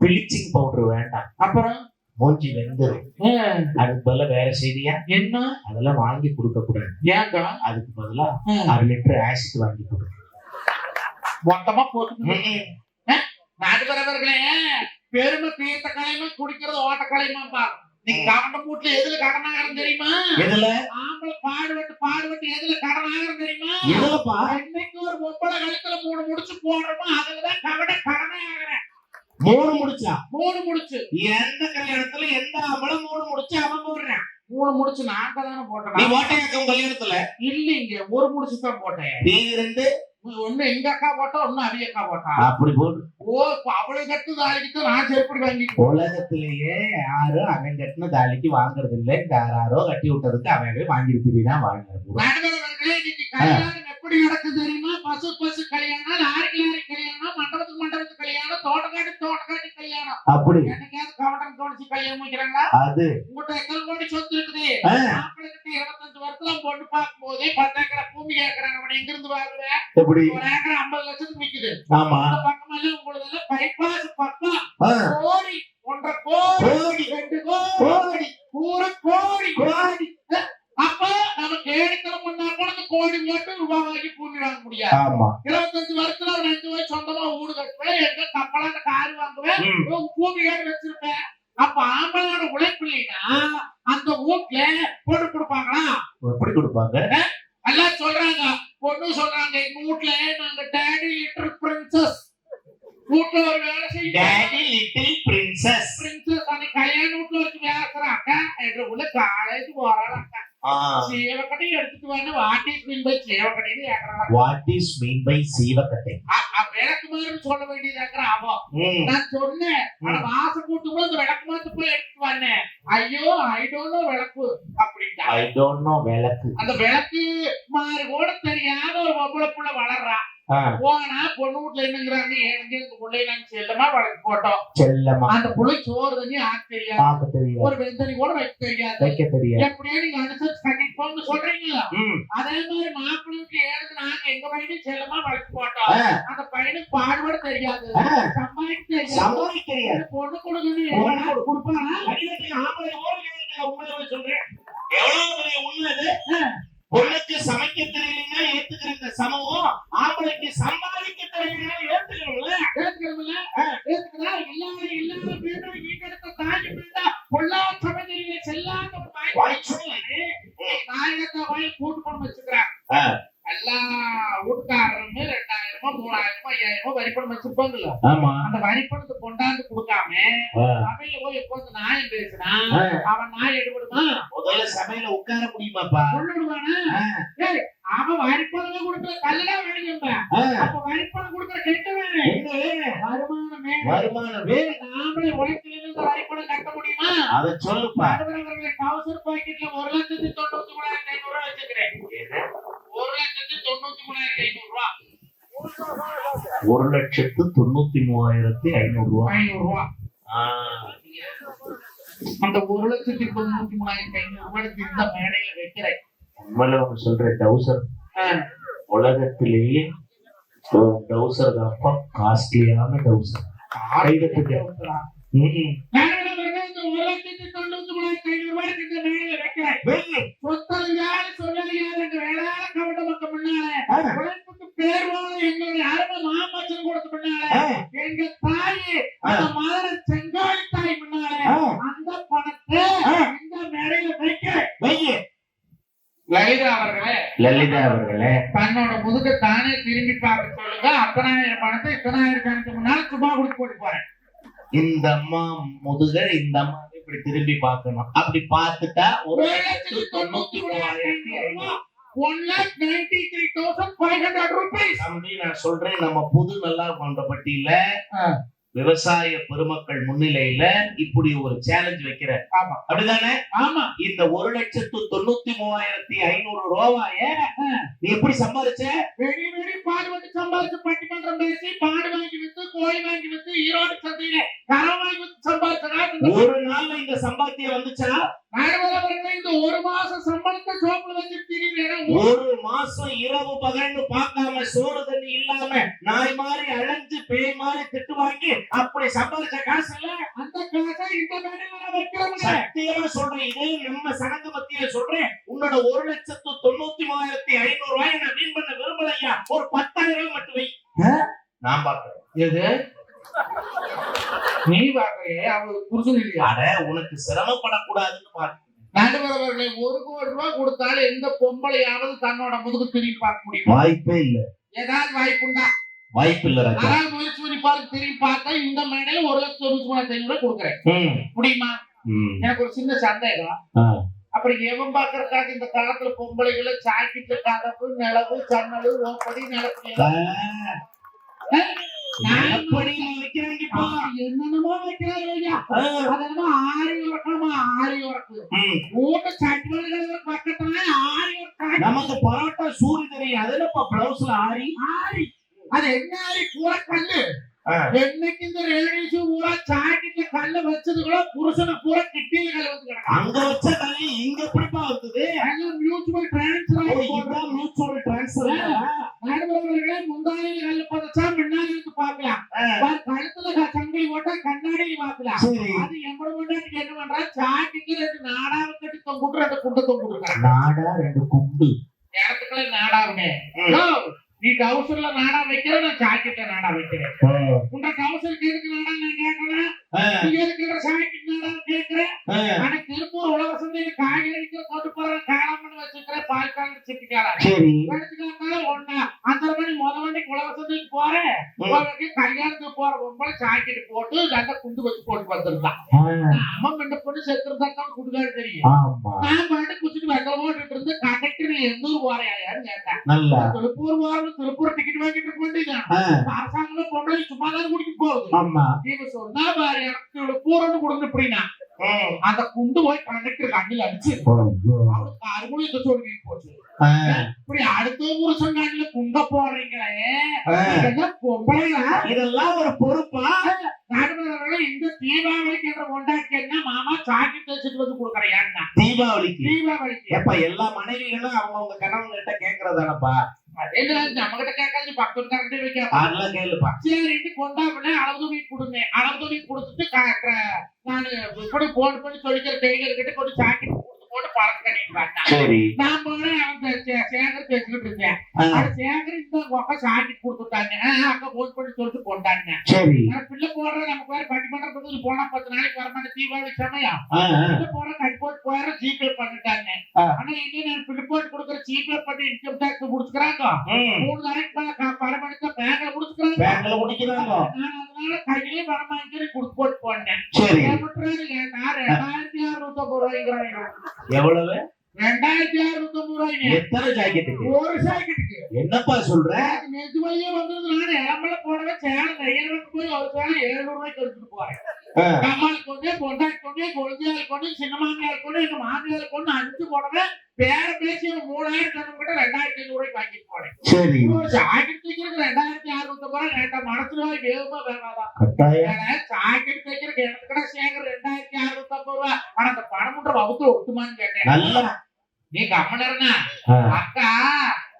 [SPEAKER 2] பிளீச்சிங் பவுடர் வேண்டாம்.
[SPEAKER 1] அப்புறம்?
[SPEAKER 2] மூஞ்சி வெந்துரும். அதுக்கு பதிலா வேற செய்தியா?
[SPEAKER 1] என்ன?
[SPEAKER 2] அதெல்லாம் வாங்கி கொடுக்க கூடாது
[SPEAKER 1] ஏங்க?
[SPEAKER 2] அதுக்கு பதிலா அரை லிட்டர் ஆசிட் வாங்கி கொடு
[SPEAKER 1] மொத்தமா போட்டு நாட்டுப்பறவர்களே பெருமை தீர்த்த கலையுமா குடிக்கிறது ஓட்ட கலையுமாப்பா நீங்க கவண்ட மூட்டுல எதுல கடனாகரம் தெரியுமா?
[SPEAKER 2] எதுல?
[SPEAKER 1] ஆம்பளை பாடுபட்டு பாடுபட்டு எதுல கடனாகரம் தெரியுமா?
[SPEAKER 2] எதுலப்பா?
[SPEAKER 1] என்னைக்கு ஒரு பொம்பளை கழுத்துல மூணு முடிச்சு போடுறோமோ அதுலதான் கவட கடனே ஆகிறேன்
[SPEAKER 2] மூணு முடிச்சா?
[SPEAKER 1] மூணு முடிச்சு.
[SPEAKER 2] எந்த கல்யாணத்துல எந்த அவளும் மூணு முடிச்சு அவன் போடுறான்?
[SPEAKER 1] மூணு முடிச்சு நாங்க தானே
[SPEAKER 2] நீ
[SPEAKER 1] போட்டோம்
[SPEAKER 2] ஓட்டையாக்க உன் கல்யாணத்துல?
[SPEAKER 1] இல்லைங்க ஒரு முடிச்சு தான் போட்டேன்.
[SPEAKER 2] நீ ரெண்டு
[SPEAKER 1] ஒண்ணு எங்க அக்கா போட்டா ஒண்ணு அவி அக்கா போட்டா?
[SPEAKER 2] அப்படி போடு.
[SPEAKER 1] ஓ அவளை கட்டு தான் நான் செருப்படி வாங்கிட்டு
[SPEAKER 2] உலகத்திலேயே யாரும் அவன் கட்டின தாலிக்கு வாங்குறது இல்ல. இந்த யாராரோ கட்டி விட்டதுக்கு அவன்
[SPEAKER 1] நடுவர்களே இன்னைக்கு கல்யாணம் எப்படி நடக்குது தெரியுமா? பசு பசு கல்யாணம் லாரி லாரி கல்யாணம் மண்டபத்துக்கு மண்டபத்துக்கு கல்யாணம் கல்யாணம்.
[SPEAKER 2] அப்படி.
[SPEAKER 1] என்னைக்காவது கவனம் தோணிச்சு கல்யாணம் வைக்கிறாங்களா
[SPEAKER 2] அது.
[SPEAKER 1] உங்கள்கிட்ட எத்தனை கோடி சொத்து இருக்குது?
[SPEAKER 2] ஆ,
[SPEAKER 1] மாப்பிள்ளைகிட்ட இருபத்தஞ்சு வருஷத்துல பொண்ணு பார்க்கும் போதே பத்து ஏக்கரை பூமி கேட்கறாங்க அவன் எங்க இருந்து வாங்குவேன்
[SPEAKER 2] எப்படி?
[SPEAKER 1] ஒரு ஏக்கர் ஐம்பது லட்சத்துக்கு விக்குது.
[SPEAKER 2] ஆமா.
[SPEAKER 1] அந்த பக்கமெல்லாம் உங்களுக்கு பைபாஸ் பக்கம். கோடி ஒன்றரை கோடி ரெண்டு கோடி பூரா கோடி.
[SPEAKER 2] கோடி.
[SPEAKER 1] அப்ப நம்ம கேடித்தனம் பண்ணா கூட கோடி போட்டு ரூபாய் வாங்கி பூமி வாங்க முடியாது. இருபத்தஞ்சு வருஷத்துல ஒரு அஞ்சு வயசு சொந்தமா வீடு கட்டுவேன். எங்க கப்பலான கார் வாங்குவேன். பூமி வச்சிருப்பேன். அப்ப ஆம்பளோட உழைப்பு இல்லைன்னா
[SPEAKER 2] எப்படி கொடுப்பாங்க?
[SPEAKER 1] எல்லாம் சொல்றாங்க. பொண்ணு சொல்றாங்க எங்க நாங்க டேடி லிட்டர் பிரின்சஸ் ஒரு வேலை
[SPEAKER 2] டேடி லிட்டில் பிரின்சஸ்
[SPEAKER 1] பிரின்சஸ் கல்யாண வீட்ல வச்சு பேசுறாங்க. எங்க உள்ள காலேஜ் போறாங்க.
[SPEAKER 2] வாட் இஸ் மீன் பை சீவக்கட்டை
[SPEAKER 1] விளக்கு மாதிரி சொல்ல வேண்டியதாக்குற அவன்
[SPEAKER 2] ம்,
[SPEAKER 1] நான் சொன்னேன். ஆனா
[SPEAKER 2] ம்.
[SPEAKER 1] வாச கூட்டு போது அந்த விளக்கு மாத்து போய் எடுத்துட்டு வந்தேன். ஐயோ ஐ டோன்ட் நோ விளக்கு அப்படின்ட்டா.
[SPEAKER 2] I don't know விளக்கு.
[SPEAKER 1] அந்த விளக்கு மாதிரி கூட தெரியாத ஒரு பொம்பளை புள்ள வளர்றா.
[SPEAKER 2] ஆ,
[SPEAKER 1] போனா பொண்ணு வீட்டுல என்னங்கிறாங்க இந்த பிள்ளைய நாங்க செல்லமா வளர்க்க போட்டோம்?
[SPEAKER 2] செல்லமா.
[SPEAKER 1] அந்த புள்ளை சோறு தண்ணி ஆக்க தெரியாது. ஒரு வெந்தனி கூட வைக்க தெரியாது.
[SPEAKER 2] வைக்க தெரியாது.
[SPEAKER 1] எப்படியோ நீங்க அனுசரிச்சு கட்டிட்டு போங்க சொல்றீங்களா? அதே மாதிரி மாப்பிள்ளை வீட்டுல ஏழுது நாங்க எங்க பையனும் செல்லமா வளர்க்க போட்டோம். அந்த பையனுக்கு பாடுபட தெரியாது. சம்பாதிக்க தெரியாது.
[SPEAKER 2] சமாளிக்க தெரியாது.
[SPEAKER 1] பொண்ணு கொடுக்கணும்.
[SPEAKER 2] பொண்ணு கொடு.
[SPEAKER 1] கொடுப்பானா?
[SPEAKER 2] கடிதத்துக்கு ஆம்பளை சொல்றேன். எவ்வளவு பெரிய உண்மை பொண்ணுக்கு சமைக்க சமூகம் ஆம்பளைக்கு சம்பாதிக்க தெரியலன்னா ஏத்துக்கணும்ல
[SPEAKER 1] ஏத்துக்கிறதுல ஏத்துக்கிறா இல்லாத இல்லாத பேரு வீட்டெடுத்த தாய் பிள்ளை பொல்லா சமைக்கிறீங்க செல்லாத ஒரு தாய். நாயகத்தை வாய் கூட்டு கொண்டு வச்சுக்கிறாங்க
[SPEAKER 2] ஆ.
[SPEAKER 1] எல்லா வீட்டுக்காரருமே ரெண்டாயிரமோ மூணாயிரமோ ஐயாயிரமோ வரிப்பணம் வச்சிருப்பாங்கல்ல. அந்த வரிப்பணத்தை கொண்டாந்து கொடுக்காம சபையில போய் உட்கார்ந்து நாயம் பேசினா. அவன் நாய் எடுபடுமா
[SPEAKER 2] முதல்ல சபையில உட்கார முடியுமாப்பா?
[SPEAKER 1] ஏய், அவன் வரிப்பணமே கொடுக்குற கல்லா வேணுங்க அப்ப வரிப்பணம் கொடுக்குற
[SPEAKER 2] என்ன வேணும்?
[SPEAKER 1] வருமானமே
[SPEAKER 2] வருமானம் வேணும்.
[SPEAKER 1] நாமளே உழைப்பிலிருந்து வரிப்பணம் கட்ட முடியுமா?
[SPEAKER 2] அத சொல்லுப்பா.
[SPEAKER 1] பாக்கெட்ல ஒரு லட்சத்தி தொண்ணூத்தி மூணாயிரத்தி ஐநூறு ரூபாய் வச்சுக்கிறேன் ஒரு லட்சத்தி தொண்ணூத்தி மூணாயிரத்தி ஐநூறு ரூபாய்
[SPEAKER 2] ஒரு லட்சத்து தொண்ணூத்தி மூவாயிரத்தி ஐநூறு ரூபாய்
[SPEAKER 1] ஐநூறு ரூபாய் அந்த ஒரு லட்சத்தி தொண்ணூத்தி மூணாயிரத்தி ஐநூறு ரூபாய்க்கு இந்த மேடையில வைக்கிறேன்.
[SPEAKER 2] உண்மையில ஒண்ணு சொல்றேன் டவுசர். உலகத்திலேயே டவுசர் தான் காஸ்ட்லியான டவுசர்.
[SPEAKER 1] இந்த ஒரு லட்சத்தி தொண்ணூத்தி மூணாயிரத்தி ஐநூறு ரூபாய்க்கு இந்த மேடையில வைக்கிறேன். சொல்லலையாலும் எங்க வேளாண் கவட்ட மக்கள் முன்னாலே
[SPEAKER 2] ஆ,
[SPEAKER 1] உழைப்புக்கு பேர் வாழ எங்களுடைய அருமை மாமச்சன் கொடுத்த எங்க தாயி அந்த மதுரை செங்காலி தாய். அந்த பணத்தை. இந்த மேடையில. லலிதா அவர்களே
[SPEAKER 2] லலிதா அவர்களே.
[SPEAKER 1] தன்னோட முதுக தானே திரும்பி பார்க்க சொல்லுங்க. அத்தனாயிரம் பணத்தை இத்தனாயிரம் கணக்கு முன்னால சும்மா கொடுத்து போட்டு போறேன்.
[SPEAKER 2] இந்த அம்மா முதுக இந்த அம்மா இப்படி திரும்பி பார்க்கணும். அப்படி பார்த்துட்டா ஒரு
[SPEAKER 1] லட்சத்தி தொண்ணூத்தி மூணாயிரத்தி one lakh ninety three thousand five hundred rupees
[SPEAKER 2] நான் சொல்றேன் நம்ம புது நல்லா பண்ற பட்டியல. விவசாய பெருமக்கள் முன்னிலையில இப்படி ஒரு சேலஞ்ச் வைக்கிற
[SPEAKER 1] ஆமா.
[SPEAKER 2] அப்படிதானே?
[SPEAKER 1] ஆமா.
[SPEAKER 2] இந்த ஒரு லட்சத்து தொண்ணூத்தி மூவாயிரத்தி ஐநூறு ரூபாய நீ எப்படி சம்பாதிச்ச
[SPEAKER 1] வெடி வெடி பாடுபட்டு சம்பாதிச்சு பட்டிமன்றம் பேசி பாடு வாங்கி வித்து கோழி வாங்கி வித்து ஈரோடு சந்தையில கரம் வாங்கி வித்து சம்பாதிச்சா
[SPEAKER 2] ஒரு நாள்ல இந்த சம்பாத்தியம் வந்துச்சா?
[SPEAKER 1] இந்த ஒரு மாசம் சம்பளத்தை சோப்புல வச்சு திரிவேன்
[SPEAKER 2] ஒரு மாசம் இரவு பகல்னு பார்க்காம சோறு தண்ணி இல்லாம நாய் மாதிரி அழைஞ்சு பேய் மாதிரி திட்டு வாங்கி அப்படி சம்பாதிச்ச காசு இல்ல
[SPEAKER 1] அந்த காசை இந்த மேடையில வைக்கிறோம்
[SPEAKER 2] சத்தியமா சொல்றேன் இது நம்ம சடங்கு மத்தியில சொல்றேன். உன்னோட ஒரு லட்சத்து தொண்ணூத்தி மூவாயிரத்தி ஐநூறு ரூபாய் நான் வீண் பண்ண விரும்பலையா ஒரு பத்தாயிரம் ரூபாய் மட்டும் வை. நான் பாக்குறேன்
[SPEAKER 1] எது? நீ பாக்குறியே அவங்களுக்கு புருஷன் இல்லையா?
[SPEAKER 2] உனக்கு சிரமப்படக்கூடாதுன்னு பாக்குறேன்
[SPEAKER 1] நடுவரவர்களை ஒரு கோடி ரூபாய் கொடுத்தாலும் எந்த பொம்பளையாவது தன்னோட முதுகு திரும்பி பார்க்க முடியுமா?
[SPEAKER 2] வாய்ப்பே இல்ல.
[SPEAKER 1] ஏதாவது வாய்ப்புண்டா?
[SPEAKER 2] வாய்ப்பு இல்ல ராஜா.
[SPEAKER 1] முயற்சி பார்த்து திரும்பி பார்த்தா இந்த மேடையில ஒரு லட்சம் தொண்ணூத்தி மூணாயிரத்தி ஐநூறு ரூபாய் கொடுக்குறேன். முடியுமா. எனக்கு ஒரு சின்ன சந்தேகம். அப்புறம் எவன் பாக்குறதுக்காக இந்த காலத்துல பொம்பளைகளை சாக்கிட்டு கதவு நிலவு சன்னலு ஓப்படி நிலப்படி என்னென்னமோ
[SPEAKER 2] ஆ,
[SPEAKER 1] அதென்னமோ ஆரி உறக்கமா ஆரி உறக்கு
[SPEAKER 2] ம்.
[SPEAKER 1] மூட்டை சட்டுவல்கள் பக்கத்துல ஆரி
[SPEAKER 2] நமக்கு பரோட்டா சூரி தெரியும். அது என்னப்பா பிளவுஸ்ல ஆரி?
[SPEAKER 1] ஆரி. அது ஆரி பூரா கல்லு. என்னைக்கு இந்த லேடிஸ் பூரா சாக்கிட்டு கல்ல வச்சதுக்குள்ள புருஷனை பூரா கிட்டியில கல்ல வந்து
[SPEAKER 2] அங்க வச்ச தள்ளி இங்க எப்படிப்பா வந்தது
[SPEAKER 1] எல்லாம் மியூச்சுவல் டிரான்ஸ்ஃபர்
[SPEAKER 2] இதுதான் மியூச்சுவல் டிரான்ஸ்ஃபர்
[SPEAKER 1] நடுவர்களே முந்தானியில் கல்ல பதிச்சா முன்னாடி பாரு, கழுத்துல சங்கிலி போட்டா கண்ணாடியில் பார்க்கலாம்
[SPEAKER 2] சரி
[SPEAKER 1] அது எம்பட முன்னாடி என்ன பண்றா சாக்கிட்டு ரெண்டு நாடாவை கட்டி தொங்குட்டு ரெண்டு குண்டை தொங்குட்டு
[SPEAKER 2] நாடா ரெண்டு குண்டு
[SPEAKER 1] இடத்துக்குள்ள நாடாவுமே நீ டவுசர்ல நாடா வைக்கிற நான் ஜாக்கெட்ல நாடா வைக்கிறேன். டவுசருக்கு எதுக்கு நாடா நான் கேட்கறேன். நீ நாடா கேட்கிறேன்.
[SPEAKER 2] ஆ.
[SPEAKER 1] ஆனா திருப்பூர் உலக சந்தையில காய்கறி விக்கிற கொண்டு போற காளாமணி வச்சிருக்கிற சிட்டிக்காரன்
[SPEAKER 2] சரி.
[SPEAKER 1] ஒண்ணா. அஞ்சரை மணி முத மணி குலவசத்துக்கு போறேன்.
[SPEAKER 2] ம்.
[SPEAKER 1] போறதுக்கு கல்யாணத்துக்கு போற பொம்பளை ஜாக்கெட் போட்டு நல்ல குண்டு வச்சு போட்டு வந்திருந்தான் அம்மா பொண்ணு செத்துருந்தா தான் குடுக்காரு தெரியும். நான் பாட்டு குச்சிட்டு வெள்ள ஓட்டிட்டு இருந்து கண்டக்டர் எந்த ஊர் போறையான்னு கேட்டேன்.
[SPEAKER 2] நல்லா.
[SPEAKER 1] திருப்பூர் போறது திருப்பூர் டிக்கெட் வாங்கிட்டு இருக்க வேண்டியதான்
[SPEAKER 2] ஆ,
[SPEAKER 1] அரசாங்கம் பொம்பளை சும்மா தான் குடிக்க போகுது நீங்க சொன்னா பாரு எனக்கு கொடுங்க இப்படின்னா
[SPEAKER 2] ம்.
[SPEAKER 1] அந்த குண்டு போய் கண்டக்டர் கண்ணில் அடிச்சு. அவருக்கு அறுபது சொல்லி போச்சு.
[SPEAKER 2] ஆ,
[SPEAKER 1] இப்படி அடுத்த புருஷன் கண்ணில குண்ட போடுறீங்களே. இதெல்லாம்
[SPEAKER 2] ஒரு பொறுப்பா?
[SPEAKER 1] நடுவர்களே இந்த தீபாவளிக்கு என்ற கொண்டாட்டி என்ன மாமா சாக்கெட் வச்சுட்டு வந்து கொடுக்குறையான்னா
[SPEAKER 2] தீபாவளிக்கு?
[SPEAKER 1] தீபாவளிக்கு.
[SPEAKER 2] எப்ப எல்லா மனைவிகளும் அவங்கவுங்க கணவன் கிட்ட கேக்குறதானப்பா?
[SPEAKER 1] என்ன நம்ம கிட்ட கேட்காது பக்கத்து கரண்டி வைக்க
[SPEAKER 2] அதெல்லாம் கேளுப்பா
[SPEAKER 1] சரிட்டு அளவு துணி கொடுங்க. அளவு துணி கொடுத்துட்டு நானு இப்படி போன் பண்ணி சொல்லிக்கிற டெய்லர் கிட்ட கொஞ்சம் சாக்கெட் கொடுத்து போட்டு பழக்கம் கட்டிட்டு நான் போனேன் அவன் சேகர் பேசிக்கிட்டு அது சேகர் இந்த உக்க சாக்கெட் கொடுத்துட்டாங்க. அங்க போன் பண்ணி சொல்லிட்டு ஆனா பிள்ளை போடுற நமக்கு வேற பட்டிமன்றத்துக்கு போனா பத்து நாளைக்கு வரமாட்டேன் தீபாவளி சமயம். பிள்ளை போடுற கட் போட்டு போயிட ஜிபே பண்ணிட்டாங்க. ஆனா இன்னும் நான் பிள்ளை போட்டு கொடுக்குற ஜிபே பண்ணி இன்கம் டாக்ஸ் முடிச்சுக்கிறாங்க. மூணு நாளைக்கு பணம் எடுத்தா பேங்க்ல முடிச்சுக்கிறாங்க.
[SPEAKER 2] பேங்க்ல முடிக்கிறாங்க
[SPEAKER 1] நான் அதனால கையிலே பணம் வாங்கி கொடுத்து போட்டு போனேன்.
[SPEAKER 2] சரி.
[SPEAKER 1] கேட்டா ரெண்டாயிரத்தி அறுநூத்தி ஐம்பது ரூபாய்ங்கிறாங்க
[SPEAKER 2] எவ்வளவு?
[SPEAKER 1] ரெண்டாயிரத்தி அறுநூத்தி ஐம்பது ரூபாய்ங்க
[SPEAKER 2] எத்தனை ஜாக்கெட்டுக்கு?
[SPEAKER 1] ஒரு சாக்கெட்டுக்கு
[SPEAKER 2] என்னப்பா சொல்ற?
[SPEAKER 1] எனக்கு நெஜமாலியே வந்தது நான். இளம்பல போடவே சேலம் கையெழுத்து போய் ஒரு சேலை எழுநூறு ரூபாய்க்கு எடுத்துட்டு போறேன்.
[SPEAKER 2] ஆ,
[SPEAKER 1] அம்மாள் கொண்டு பொண்டாட்டி கொண்டு கொழுந்தியால் கொண்டு சின்ன மாமியார் கொண்டு எங்க மாமியார் கொண்டு அஞ்சு போடவே பேர பேசி ஒரு மூணாயிரம் தரம் கூட ரெண்டாயிரத்தி ஐநூறு ரூபாய்க்கு வாங்கிட்டு போனேன்.
[SPEAKER 2] சரி.
[SPEAKER 1] ஒரு ஜாக்கெட் தைக்கிறதுக்கு ரெண்டாயிரத்தி அறுநூத்தி ரூபாய் ரெண்டாம் மனசுல ரூபாய் வேகமா வேணாதான். ஜாக்கெட் தைக்கிறதுக்கு எனக்கு கூட சேகர் ரெண்டாயிரத்தி அறுநூத்தி ஐம்பது ரூபாய். ஆனா அந்த பணம் மட்டும் வகுத்து ஒத்துமான்னு கேட்டேன். நீ கம்மனர்னா அக்கா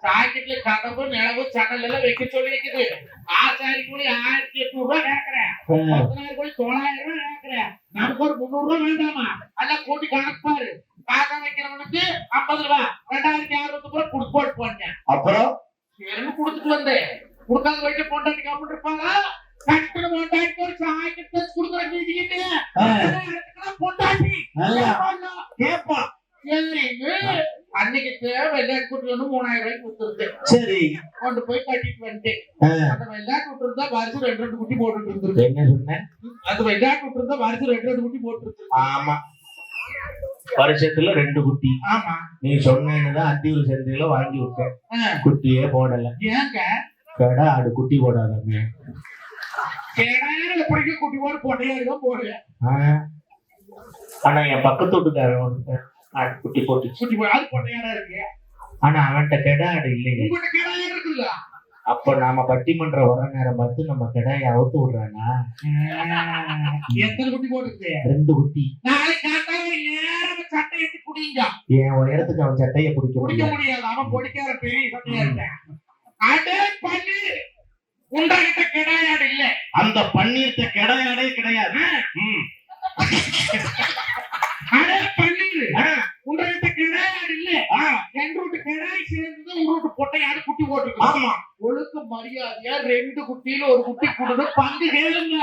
[SPEAKER 1] ஜாக்கெட்ல கதவு நிலவு சடல் எல்லாம் வைக்க சொல்லி இருக்குது ஆசாரி கூலி ஆயிரத்தி எட்நூறு ரூபாய் கேக்குறேன். கோடி தொள்ளாயிரம் ரூபாய் கேக்குறேன். நமக்கு ஒரு முந்நூறு ரூபாய் வேண்டாமா? எல்லாம் கூட்டி கணக்கு பாரு காக்கா வைக்கிறவனுக்கு ஐம்பது ரூபாய் ரெண்டாயிரத்தி அறுபது ரூபாய் கொடுத்து போட்டு போனேன்.
[SPEAKER 2] அப்புறம்?
[SPEAKER 1] சரின்னு கொடுத்துட்டு வந்தேன். கொடுக்காத வரைக்கும் பொண்டாட்டி கம்மிட்டு இருப்பாங்க கட்டுன பொண்டாட்டி ஒரு சாக்கெட் தச்சு கொடுக்குற பொண்டாட்டி.
[SPEAKER 2] நல்லா. கேப்பா
[SPEAKER 1] சரின்னு அன்னைக்கு தேவை வெள்ளாட்டு குட்டி மூணாயிரம் ரூபாய்க்கு கொடுத்துருக்கு.
[SPEAKER 2] சரி.
[SPEAKER 1] கொண்டு போய் கட்டிட்டு வந்துட்டேன் அந்த வெள்ளாட்டு விட்டு இருந்தா வருஷம் ரெண்டு ரெண்டு குட்டி போட்டுட்டு இருந்திருக்கு.
[SPEAKER 2] என்ன சொன்ன?
[SPEAKER 1] அந்த வெள்ளாட்டு விட்டு இருந்தா வருஷம் ரெண்டு ரெண்டு குட்டி போட்டு இருக்கு
[SPEAKER 2] ஆமா. வருஷத்துல ரெண்டு குட்டி.
[SPEAKER 1] ஆமா.
[SPEAKER 2] நீ சொன்னேன்னு தான் அத்தியூர் சந்தையில வாங்கி விட்டேன். குட்டியே போடல.
[SPEAKER 1] ஏங்க?
[SPEAKER 2] கடை ஆடு குட்டி போடாதாமே
[SPEAKER 1] கேடாயிரம் குட்டி போட்டு தான் போடுங்க
[SPEAKER 2] ஆ. ஆனா என் பக்கத்து வீட்டுக்காரன் ஒருத்தன் குட்டி போட்டுச்சு
[SPEAKER 1] குட்டி போய் அது பொட்டையாரா இருக்கு.
[SPEAKER 2] ஆனா அவன்கிட்ட கெடா ஆடு இல்லைங்க
[SPEAKER 1] இருக்குல்ல?
[SPEAKER 2] அப்ப நாம பட்டிமன்ற வர நேரம் பார்த்து நம்ம கெடாயை அவுத்து விடுறானா? (laughs)
[SPEAKER 1] எத்தனை குட்டி போட்டுருக்கு?
[SPEAKER 2] ரெண்டு குட்டி.
[SPEAKER 1] குடிங்க
[SPEAKER 2] என் உயரத்துக்கு அவன் சட்டையை பிடிக்க
[SPEAKER 1] குடிக்க
[SPEAKER 2] முடியாது.
[SPEAKER 1] அவன் பொடிக்கார பெரிய சட்டையா இருக்கேன் அடே பண்ணி. உண்டகிட்ட கிடையாது இல்ல.
[SPEAKER 2] அந்த பன்னீர்த்த கெடையாடே கிடையாது.
[SPEAKER 1] அடே பன்னீர்.
[SPEAKER 2] ஆ,
[SPEAKER 1] உண்டகிட்ட கிடையாது இல்ல. என் ரூட்டு கிடாய் சேர்ந்தது உங்க ரூட்டு பொட்டையாடு குட்டி போட்டுருக்கு
[SPEAKER 2] ஆமா.
[SPEAKER 1] ஒழுக்க மரியாதையா ரெண்டு குட்டியில ஒரு குட்டி கொடுத்து பங்கு கேளுங்க.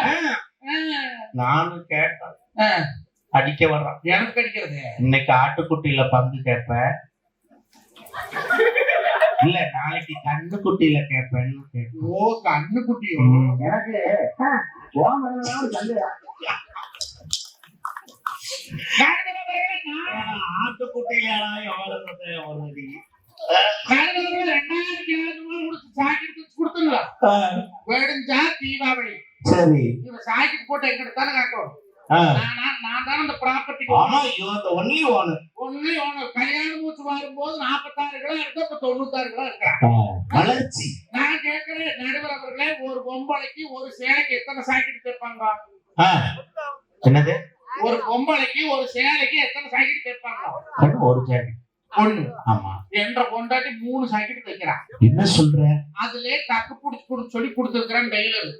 [SPEAKER 2] நானும் கேட்டேன். அடிக்க வர்றான்
[SPEAKER 1] எனக்கு கிடைக்கிறது
[SPEAKER 2] இன்னைக்கு ஆட்டுக்குட்டியில பங்கு கேட்பேன். இல்ல நாளைக்கு கண்ணு குட்டியில கேட்பேன்னு
[SPEAKER 1] ஓ கண்ணு குட்டியோ. எனக்கு
[SPEAKER 2] ஆட்டுக்குட்டியிலடா எவ்வளவு வருது
[SPEAKER 1] ரெண்டாயிரத்தி எழுநூறு கொடுத்து சாக்கெட் கொடுத்துடலாம்
[SPEAKER 2] ஆ,
[SPEAKER 1] தீபாவளி
[SPEAKER 2] சரி
[SPEAKER 1] இவன் சாக்கெட் போட்டு எங்கிட்ட தானே காட்டும் நான் தானே அந்த ப்ராப்பர்ட்டிக்கு
[SPEAKER 2] ஆமா யூ அந்த ஒன்லி ஓனர்
[SPEAKER 1] ஒண்ணு ஒண்ணு கல்யாணம் மூச்சு வரும்போது நாற்பத்தாறு கிலோ இருக்கு இப்ப தொண்ணூத்தாறு கிலோ இருக்கா
[SPEAKER 2] வளர்ச்சி.
[SPEAKER 1] நான் கேட்கிறேன் நடுவர் அவர்களே ஒரு பொம்பளைக்கு ஒரு சேலைக்கு எத்தனை சாக்கெட் தைப்பாங்க
[SPEAKER 2] என்னது?
[SPEAKER 1] ஒரு பொம்பளைக்கு ஒரு சேலைக்கு எத்தனை சாக்கெட் தைப்பாங்க
[SPEAKER 2] ஒரு ஜாக்கெட்
[SPEAKER 1] ஒண்ணு
[SPEAKER 2] ஆமா.
[SPEAKER 1] என்ற பொண்டாட்டி மூணு சாக்கெட் தைக்கிறான்
[SPEAKER 2] என்ன சொல்ற?
[SPEAKER 1] அதுல டக்கு புடிச்சு கொடுத்து சொல்லி கொடுத்துருக்கிறேன் டெய்லர்.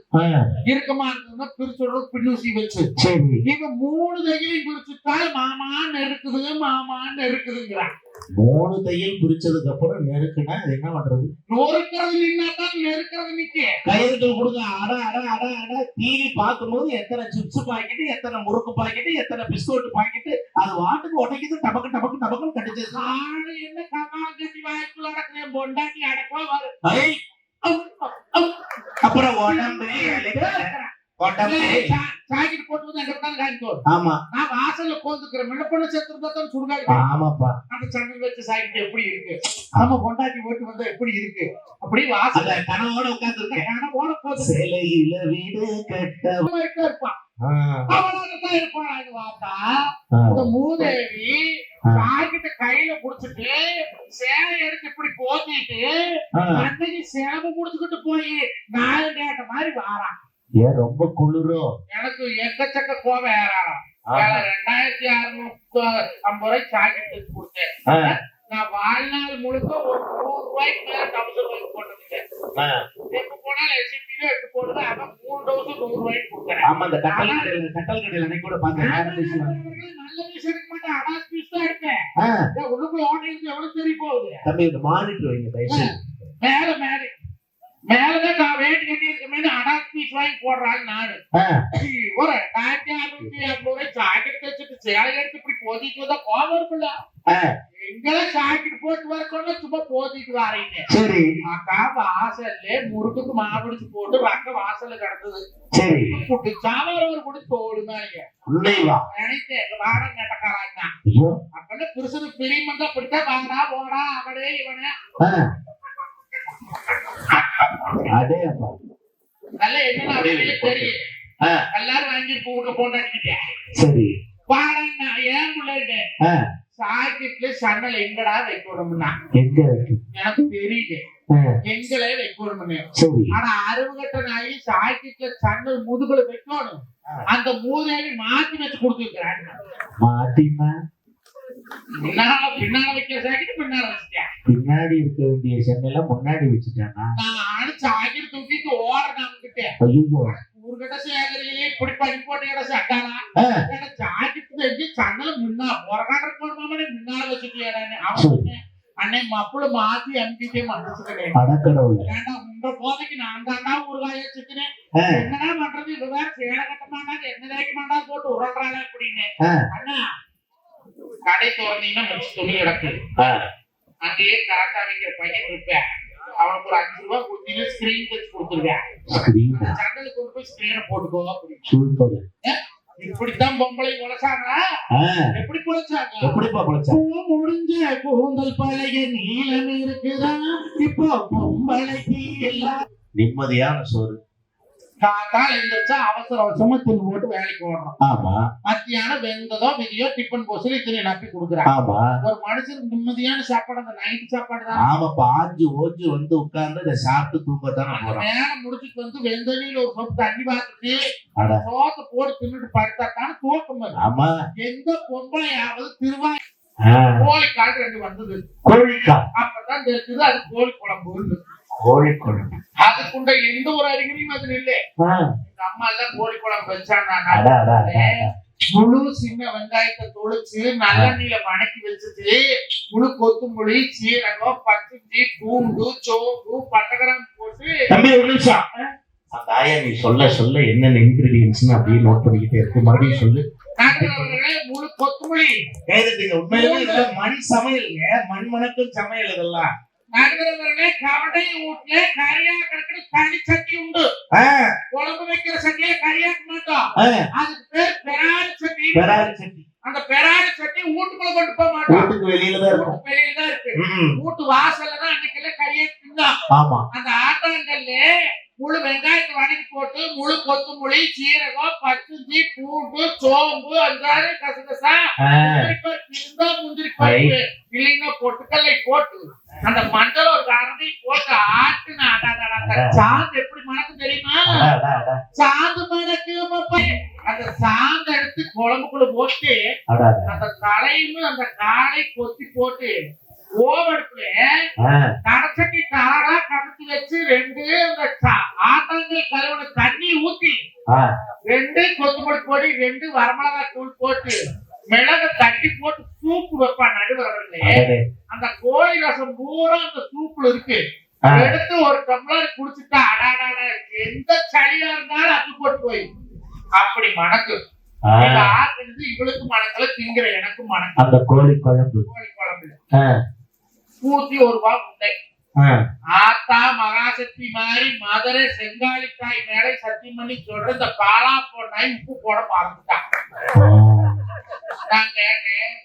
[SPEAKER 1] இறுக்கமா இருந்ததுன்னா பிரிச்சு விடுறது பின்னூசி வச்சு.
[SPEAKER 2] சரி.
[SPEAKER 1] இவன் மூணு தையலையும் பிரிச்சுட்டால் மாமான்னு இருக்குது மாமான்னு இருக்குதுங்கிறான்.
[SPEAKER 2] மூணு தையல் பிரிச்சதுக்கு அப்புறம் நெருக்குனா அது என்ன பண்றது?
[SPEAKER 1] நொறுக்கிறது நின்னாதான் நெருக்கிறது நிக்க.
[SPEAKER 2] கயிறுகள் கொடுங்க. அட அட அட அட. டிவி பார்க்கும்போது எத்தனை சிப்ஸ் பாக்கெட் எத்தனை முறுக்கு பாக்கெட் எத்தனை பிஸ்கட் பாக்கெட் அது வாட்டுக்கு உடைக்குது டபக்கு டபக்கு டபக்குன்னு கடிச்சது
[SPEAKER 1] ஆளு என்ன கமா கட்டி வாய்ப்பு என் பொண்டாட்டி அடக்கமா வரும்
[SPEAKER 2] அப்புறம் உடம்பு
[SPEAKER 1] சாக்கிட்டு போட்டு இருந்தாலும் காமிக்கோ
[SPEAKER 2] ஆமா.
[SPEAKER 1] நான் வாசல்ல கோந்துக்கிறேன். முன்ன பொண்ணு சேர்த்து தான் சுடுகாடு
[SPEAKER 2] ஆமாப்பா.
[SPEAKER 1] அந்த சண்டை வச்சு சாக்கிட்டு எப்படி இருக்கு? நம்ம பொண்டாட்டி ஓட்டு வந்தா எப்படி இருக்கு? அப்படி வாசல்
[SPEAKER 2] அந்த கனவோட உட்கார்ந்து இருக்கேன்
[SPEAKER 1] ஓட போது
[SPEAKER 2] சிலையில வீடு கட்ட
[SPEAKER 1] இருப்பான் அவனாகத்தான் இருப்பான். அது பார்த்தா இந்த மூதேவி
[SPEAKER 2] ஆ.
[SPEAKER 1] சாக்கிட்ட கையில புடிச்சிட்டு சேலை எடுத்து இப்படி போத்திட்டு. அன்னைக்கு சேவை புடிச்சுக்கிட்டு போய் நாலு கேட்ட மாதிரி வாரான்
[SPEAKER 2] ஏன் ரொம்ப குளிரோ
[SPEAKER 1] எனக்கு எக்கச்சக்க கோவம் ஏறாராம்
[SPEAKER 2] ஆமா.
[SPEAKER 1] ரெண்டாயிரத்தி அறுநூத்தி ஐம்பது ரூபாய்க்கு சாக்கெட் கொடுத்தேன். நான் வாழ்நாள் முழுக்க ஒரு நூறு ரூபாய்க்கு மேல டவுசர் ரூபாய்க்கு போட்டுருக்கேன். எப்ப போனாலும் எஸ்எம்பில எடுத்து போடுறது அவன் மூணு டவுசர் நூறு ரூபாய்க்கு கொடுக்குறேன்.
[SPEAKER 2] ஆமா அந்த கட்டல் கடையில கட்டல் கடையில அன்னைக்கு கூட பார்த்தேன்.
[SPEAKER 1] நல்ல பீஸ் எடுக்க மாட்டேன். அடாஸ் பீஸ் தான் எடுப்பேன். உள்ளுக்குள்ள ஆடியன்ஸ் எவ்வளவு தெரிய போகுது?
[SPEAKER 2] தம்பி இந்த மானிட்டர் வைங்க
[SPEAKER 1] மேல மேல. மேலதான் நான் வேட்டு கட்டி இருக்கமே அடாஸ் பீஸ் வாங்கி போடுறாள் நானு. ஒரு ரெண்டாயிரத்தி அறுநூத்தி ஐம்பது ரூபாய் சாக்கெட் வச்சுட்டு சேலை எடுத்து இப்படி போதிட்டு வந்தா கோபம் இருக்குல்ல எங்கெல்லாம் சாக்கெட் போட்டு வர சொன்னா சும்மா போதிட்டு வரீங்க.
[SPEAKER 2] சரி.
[SPEAKER 1] அக்கா வாசல்ல முறுக்குக்கு மாப்பிடிச்சு போட்டு ரக்க வாசல்ல கிடந்தது புட்டு சாமான் கூட தோடுனாங்க நினைத்தேன். வாடகை கேட்டக்காரான் அப்பெல்லாம் புருஷனுக்கு பிரியம் வந்தா அப்படித்தான் வாடா போடா அவனே இவனே.
[SPEAKER 2] அடே அப்பா.
[SPEAKER 1] எல்லாரும் வாங்கி பூக்க போட்டாட்டிக்கிட்டேன்
[SPEAKER 2] சரி.
[SPEAKER 1] வாடா ஏன் பிள்ளைங்க
[SPEAKER 2] ஆ,
[SPEAKER 1] சாக்கெட்ல சன்னல் எங்கடா வைக்கணும்னா
[SPEAKER 2] எங்க
[SPEAKER 1] எனக்கு தெரியல எங்களே வைக்கணும்னு
[SPEAKER 2] சரி.
[SPEAKER 1] ஆனா அறுபகட்ட நாயி சாக்கெட்ல சன்னல் முதுகுல வைக்கணும். அந்த மூதேவி மாத்தி வச்சு கொடுத்துருக்காங்க
[SPEAKER 2] மாட்டினா பின்னாடி இருக்க வேண்டிய சென்னையில முன்னாடி வச்சுட்டானா
[SPEAKER 1] ஆடு சாக்கெட் தூக்கிட்டு ஓடுறேன் கிட்ட
[SPEAKER 2] ஐயோ.
[SPEAKER 1] ஊர்கிட்ட சேகரியே இப்படி பண்ணி போட்டு சட்டானா?
[SPEAKER 2] ஆ,
[SPEAKER 1] சாக்கெட் தெரிஞ்சு சன்னல முன்னா புறகாட்டு இருக்கணுமாமே முன்னால வச்சுட்டியாடான்னு. அவன் அன்னை மப்புள மாத்தி அனுப்பிட்டே மன்னிச்சுக்கிறேன்
[SPEAKER 2] அடக்கடவுல
[SPEAKER 1] ஏன்டா உங்க போதைக்கு நான் தாண்டா ஊறுகாய வச்சுக்கிறேன். என்னடா பண்றது? கட்ட என்ன தேய்க்க மாட்டா போட்டு உரல்றாளே அப்படின்னு.
[SPEAKER 2] ஆ.
[SPEAKER 1] அண்ணா கடை திறந்தீங்கன்னா முடிச்சு துணி கிடக்கு
[SPEAKER 2] ஆ,
[SPEAKER 1] அங்கேயே கரெக்டா வைக்கிற பையன் இருப்பேன். அவனுக்கு ஒரு அஞ்சு ரூபாய் கொடுத்தீங்க ஸ்கிரீன் டச் கொடுத்துருவேன். சண்டலுக்கு கொண்டு போய் ஸ்கிரீனை போட்டுக்கோ அப்படின்னு.
[SPEAKER 2] சூப்பர்
[SPEAKER 1] இப்படித்தான் பொம்பளை உழைச்சாங்களா? எப்படி குழைச்சாங்க
[SPEAKER 2] எப்படிப்பா பொழைச்சா
[SPEAKER 1] பூ முடிஞ்ச கூந்தல் பழைய நீளம் இருக்குதா? இப்போ பொம்பளைக்கு எல்லாம்
[SPEAKER 2] நிம்மதியான சோறு.
[SPEAKER 1] காத்தால் எழுந்திரிச்சா அவசர அவசரமா துணி போட்டு வேலைக்கு ஓடுறோம்.
[SPEAKER 2] ஆமா.
[SPEAKER 1] மத்தியானம் வெந்ததோ விதியோ டிஃபன் போசல் இத்தனை நப்பி கொடுக்குறாங்க.
[SPEAKER 2] ஆமா.
[SPEAKER 1] ஒரு மனுஷனுக்கு நிம்மதியான சாப்பாடு அந்த நைட் சாப்பாடு தான்.
[SPEAKER 2] ஆமா பாஞ்சு ஓஞ்சு வந்து உட்கார்ந்து இதை சாப்பிட்டு தூங்கத்தானே
[SPEAKER 1] அந்த
[SPEAKER 2] போறான்.
[SPEAKER 1] நேரம் முடிச்சுட்டு வந்து வெந்தனில ஒரு சொப்பு தண்ணி பார்த்துட்டு. சோத்தை போட்டு தின்னுட்டு படுத்தாக்கான தூக்கம் வரும்
[SPEAKER 2] ஆமா.
[SPEAKER 1] எந்த பொம்பளையாவது திருவாய்
[SPEAKER 2] ஆ,
[SPEAKER 1] கோழிக்கால் ரெண்டு வந்தது.
[SPEAKER 2] கோழிக்கா
[SPEAKER 1] அப்பதான் தெரிஞ்சது அது கோழி குழம்பு
[SPEAKER 2] கோழி குழம்பு
[SPEAKER 1] அதுக்குண்ட எந்த ஒரு அறிகுறியும் அது இல்லை. அம்மா எல்லாம் கோழி குழம்பு வச்சாங்க. முழு சின்ன வெங்காயத்தை தொளிச்சு நல்லெண்ணெயில வணக்கி வச்சுட்டு முழு கொத்துமல்லி சீரகம் பச்சை பூண்டு சோம்பு பட்டகரம் போட்டு
[SPEAKER 2] அந்த ஆயா நீ சொல்ல சொல்ல என்னென்ன இன்கிரீடியன்ஸ் அப்படியே நோட் பண்ணிக்கிட்டே இருக்கு. மறுபடியும் சொல்லு.
[SPEAKER 1] முழு
[SPEAKER 2] உண்மையிலுமே இதெல்லாம் மண் சமையலுங்க மண் மணக்கும் சமையல் இதெல்லாம்.
[SPEAKER 1] நடுகிறவர்களே கவடை வீட்டுல கரியா கிடக்கிற தனி சட்டி உண்டு குழம்பு வைக்கிற சட்டியில கரியாக்க மாட்டோம் அதுக்கு பேர் பெராடு சட்டி
[SPEAKER 2] பெராரி சட்னி
[SPEAKER 1] அந்த பெராடு சட்டி வீட்டுக்குள்ள கொண்டு போக மாட்டோம்
[SPEAKER 2] வீட்டுக்கு வெளியில தான் இருக்கும்
[SPEAKER 1] வீட்டு வெளியில தான் இருக்கு வீட்டு வாசல்ல தான் அன்னைக்கெல்லாம் கரியா தின்னோம்
[SPEAKER 2] ஆமா
[SPEAKER 1] அந்த ஆட்டாங்கல்ல முழு வெங்காயத்தை வதக்கி போட்டு முழு கொத்துமல்லி சீரகம் பச்சஞ்சி பூண்டு சோம்பு அஞ்சாறு கசகசா முந்திரி பருப்பு இருந்தா முந்திரி பருப்பு இல்லைன்னா பொட்டுக்கல்லை போட்டு அந்த மஞ்சள் ஒரு கரண்டி போட்டு ஆட்டுன. சாந்து எப்படி மணக்கு தெரியுமா? சாந்து மணக்கு. அந்த சாந்து எடுத்து குழம்புக்குள்ள போட்டு. அந்த தலையும் அந்த காலை கொத்தி போட்டு ஓவடுப்புல கடைசட்டி தாரா கமுத்தி வச்சு ரெண்டு அந்த ஆட்டாங்கல் கழுவுன தண்ணி ஊத்தி ரெண்டு கொத்தமல்லி பொடி ரெண்டு வரமிளகா தூள் போட்டு மிளக தட்டி போட்டு சூப்பு வைப்பான் நடுவரவர்களே
[SPEAKER 2] அடடே.
[SPEAKER 1] அந்த கோழி ரசம் பூரா அந்த சூப்புல இருக்கு. எடுத்து ஒரு டம்ளர் குடிச்சுட்டா அடாடாடா எந்த சளியா இருந்தாலும் அது போட்டு போய். அப்படி மணக்கு.
[SPEAKER 2] ஆ,
[SPEAKER 1] இந்த ஆக்குனது இவளுக்கு மணக்கல திங்கிற எனக்கும் மணக்கு.
[SPEAKER 2] அந்த கோழி குழம்பு.
[SPEAKER 1] கோழி குழம்பு. ஊத்தி ஒரு வா முட்டை. ஆத்தா மகாசக்தி மாதிரி மதுரை செங்காலிக்காய் மேடை சத்தியம் பண்ணி சொல்ற இந்த பாலா போனாய் உப்பு போட மறந்துட்டான் நான் கேட்டேன்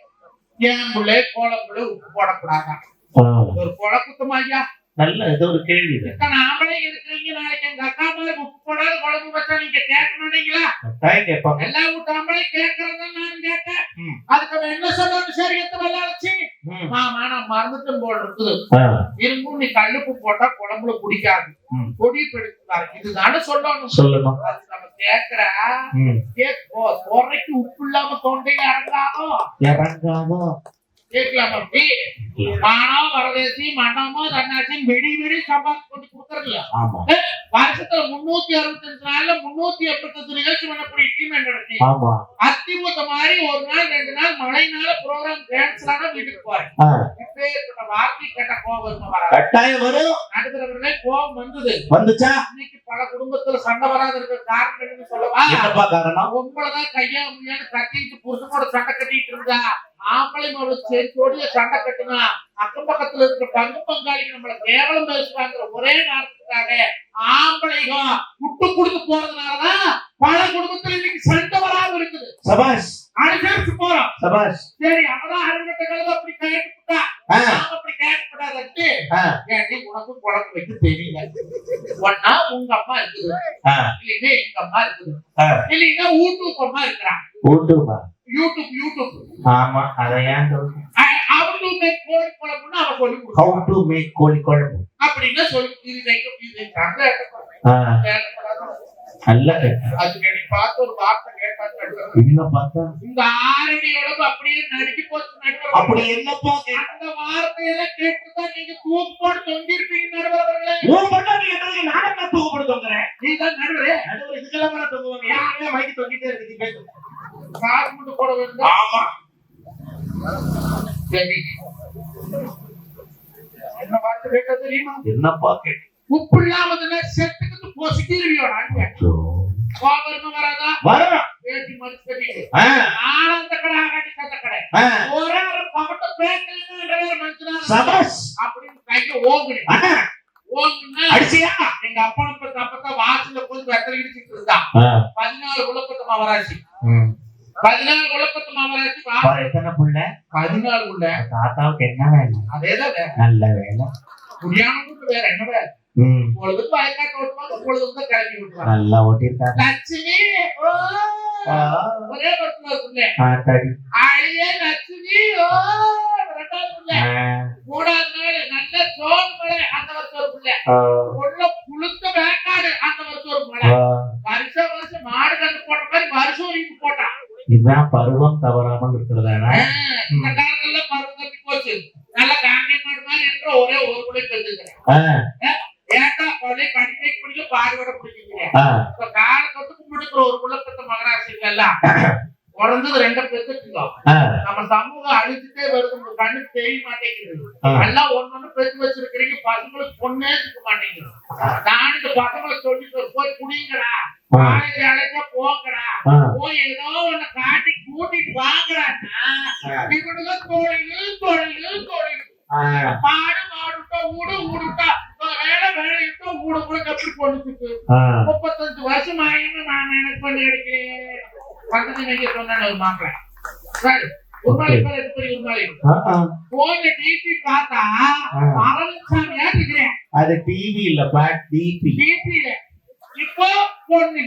[SPEAKER 1] ஏன் பிள்ளை கோலம்புள்ள உப்பு போடக்கூடாதா
[SPEAKER 2] ஆ.
[SPEAKER 1] ஒரு கொலை குத்தமா ஐயா
[SPEAKER 2] நல்ல ஏதோ ஒரு கேள்வி இது.
[SPEAKER 1] ஆம்பளை இருக்கிறீங்க நாளைக்கு எங்க அக்கா போடாத குழம்பு வச்சா நீங்க கேட்க மாட்டீங்களா
[SPEAKER 2] கட்டாயம் கேட்பாங்க
[SPEAKER 1] எல்லா வீட்டு ஆம்பளை கேட்கறத நான் கேட்டேன். அதுக்கு என்ன சொல்லணும் சரி எத்த வெள்ளாச்சு
[SPEAKER 2] ம்.
[SPEAKER 1] மாமா நான் மறந்துட்டும் போல் இருக்குது
[SPEAKER 2] ஆ.
[SPEAKER 1] இரும்பும் நீ கல்லுப்பு போட்டா குழம்புல பிடிக்காது. பொடி பிடிக்காது இதுதானே சொல்லணும்
[SPEAKER 2] சொல்லணும்
[SPEAKER 1] அது நம்ம கேக்குற
[SPEAKER 2] ம்.
[SPEAKER 1] குறைக்கு உப்பு இல்லாம தொண்டையில இறங்காதோ
[SPEAKER 2] இறங்காதோ
[SPEAKER 1] கேட்கலாமா அப்படி. மானோ வரதேசி மன்னமோ தன்னாச்சி வெடி வெடி சம்பாதிச்சு கொண்டு கொடுக்கறதில்ல.
[SPEAKER 2] ஆமா.
[SPEAKER 1] வருஷத்துல முன்னூத்தி அறுபத்தஞ்சு நாள்ல முன்னூத்தி எண்பத்தஞ்சு நிகழ்ச்சி பண்ணக்கூடிய டீம் நடத்தி.
[SPEAKER 2] ஆமா.
[SPEAKER 1] அத்திமுத்த மாதிரி ஒரு நாள் ரெண்டு நாள் மழைனால ப்ரோக்ராம் கேன்சல் ஆனா வீட்டுக்கு போறேன்.
[SPEAKER 2] ஆ.
[SPEAKER 1] இப்பேற்பட்ட வார்த்தை கேட்ட கோபம்
[SPEAKER 2] கட்டாயம் வரும்.
[SPEAKER 1] நடுக்கிறவர்களே கோபம் வந்தது.
[SPEAKER 2] வந்துச்சா?
[SPEAKER 1] இன்னைக்கு பல குடும்பத்துல சண்டை வராத இருக்க காரணம் சொல்லவா?
[SPEAKER 2] காரணம்?
[SPEAKER 1] உங்களதான் கையா முடியாது கட்டிட்டு புருஷனோட சண்டை கட்டிட்டு இருந்தா ஆம்பளை மகள் சரி சண்டை கட்டுனா அக்கம் பக்கத்துல இருக்கிற பங்கு பங்காளிக்கு நம்மள கேவலம் பேசுறாங்கிற ஒரே காரணத்துக்காக ஆம்பளைங்க விட்டு கொடுத்து போறதுனாலதான் பல குடும்பத்துல இன்னைக்கு சண்டை வராம இருக்குது.
[SPEAKER 2] சபாஷ்.
[SPEAKER 1] அனுசரிச்சு போறோம்.
[SPEAKER 2] சபாஷ்.
[SPEAKER 1] சரி அவதான் கழுத அப்படி. நாம அப்படி கேட்கக்கூடாதுட்டு
[SPEAKER 2] ஆ.
[SPEAKER 1] ஏன்டி உனக்கு குழம்பு வைக்க தெரியல ஒன்னா உங்க அம்மா இருக்குது. இல்லைன்னா எங்க அம்மா இருக்குது. இல்லைன்னா யூடியூப் அம்மா இருக்கிறான்
[SPEAKER 2] ஊட்டுமா
[SPEAKER 1] யூடியூப் யூடியூப்
[SPEAKER 2] ஆமா அதை ஏன் சொல்றேன்
[SPEAKER 1] அவனுக்கு கோழி குழம்புன்னு அவன் சொல்லி
[SPEAKER 2] மேக் கோழி குழம்பு
[SPEAKER 1] அப்படின்னு சொல்லி இது இது
[SPEAKER 2] ஆ, நல்ல கேட்டேன்
[SPEAKER 1] அதுக்கு பார்த்து ஒரு வார்த்தை கேட்டா
[SPEAKER 2] என்ன பார்த்தா?
[SPEAKER 1] இந்த ஆரடி உடம்பு அப்படியே நடுக்கி போச்சு
[SPEAKER 2] அப்படி என்னப்பா
[SPEAKER 1] அந்த வார்த்தையெல்லாம் கேட்டுதான் நீங்க தூக்கு போட்டு தொங்கிருப்பீங்க நடுவர்களே
[SPEAKER 2] உன் பண்ணா நீ எதாவது நானே நான் தூக்கப்படுத்தோங்கிறேன்
[SPEAKER 1] நீதான் நடுவரே.
[SPEAKER 2] நடுவர் இதுக்கெல்லாம் மேல தூங்குவாங்க. யாருமே மைக்கு தொங்கிட்டே.
[SPEAKER 1] காசு மட்டும் போட வேண்டும்
[SPEAKER 2] ஆமா.
[SPEAKER 1] சரி. என்ன வார்த்தை கேட்டா தெரியுமா?
[SPEAKER 2] என்னப்பா கேட்டேன்
[SPEAKER 1] உப்பு இல்லாமதுன்னா செத்துக்கு பொசிட்டிவியோட மனுஷனா
[SPEAKER 2] சபாஷ்.
[SPEAKER 1] அப்படின்னு கையில ஓங்குனேன்
[SPEAKER 2] அடிச்சியா?
[SPEAKER 1] எங்க அப்பா அப்பதான் வாசல்ல போய் வெத்தலை இடிச்சிட்டு இருந்தா. பதினாலு குழப்பத்து மாவராசி
[SPEAKER 2] ம்.
[SPEAKER 1] பதினாலு குழப்பத்து
[SPEAKER 2] அப்பா எத்தனை புள்ள?
[SPEAKER 1] பதினாலு உள்ள
[SPEAKER 2] தாத்தாவுக்கு என்ன வேலை?
[SPEAKER 1] அதேதான் வேற.
[SPEAKER 2] நல்ல வேலை.
[SPEAKER 1] புரியானவங்களுக்கு வேற என்ன வேற
[SPEAKER 2] ம்,
[SPEAKER 1] பொழுதுக்கு வயக்காட்டு ஓட்டுவாங்க பொழுதுக்கு கிளம்பி விட்டுவாங்க
[SPEAKER 2] நல்லா ஓட்டிருக்காங்க
[SPEAKER 1] லட்சுமி ஒரே
[SPEAKER 2] தடி
[SPEAKER 1] அழியே லட்சுமி ஓ ரெண்டாவது மூணாவது நாள் நல்ல சோறு மழை அந்த வருஷம் ஒரு புள்ள
[SPEAKER 2] ஆ,
[SPEAKER 1] உள்ள புழுத்த வேக்காடு அந்த வருஷம் ஒரு. வருஷம் வருஷம் மாடு கண்டு போட்ட மாதிரி வருஷம் இங்கு போட்டான்
[SPEAKER 2] இதுதான் பருவம் தவறாமல் இருக்கிறதானா
[SPEAKER 1] ஆஹ், இந்த காலத்துல பருவம் தப்பி போச்சு நல்ல காங்கி மாடு மாதிரி இருக்கிற ஒரே ஒரு புள்ளை தெரிஞ்சுக்கிறேன் கொலை கடிமை பிடிக்க பாடுபட பிடிக்கிறேன்
[SPEAKER 2] ஆ,
[SPEAKER 1] இப்ப கால தொட்டு கும்பிடுக்கிற ஒரு குலப்பத்த மகராசிங்க எல்லாம் குறைஞ்சது ரெண்டு பெத்துக்குங்க. நம்ம சமூகம் அழிச்சுட்டே வருது உங்க கண்ணுக்கு தெரிய மாட்டேங்குது. எல்லாம் ஒண்ணு பெத்து வச்சிருக்கிறீங்க பசங்களுக்கு பொண்ணே இருக்க மாட்டேங்குது. நான் இந்த பசங்களை சொல்லிட்டு போய் குடிங்கடா. காலேஜ் அழைச்சா போங்கடா. போய் ஏதோ ஒண்ணு காட்டி கூட்டிட்டு வாங்குறான்னா
[SPEAKER 2] ஆ.
[SPEAKER 1] இவனுங்க தொழில் தொழில் தொழில். மாடு மாடுட்டா ஊடு ஊடுட்டா. வேலை வேலையிட்டா ஊடு கூட கப்பி
[SPEAKER 2] ஆ.
[SPEAKER 1] முப்பத்தஞ்சு வருஷம் ஆயின்னு நான் எனக்கு பண்ணி கிடைக்கிறேன் பக்கத்து நீங்க சொன்ன ஒரு மாப்பிள்ளை சரி
[SPEAKER 2] அது டிவி இல்லப்பா டிபி.
[SPEAKER 1] இப்போ பொண்ணு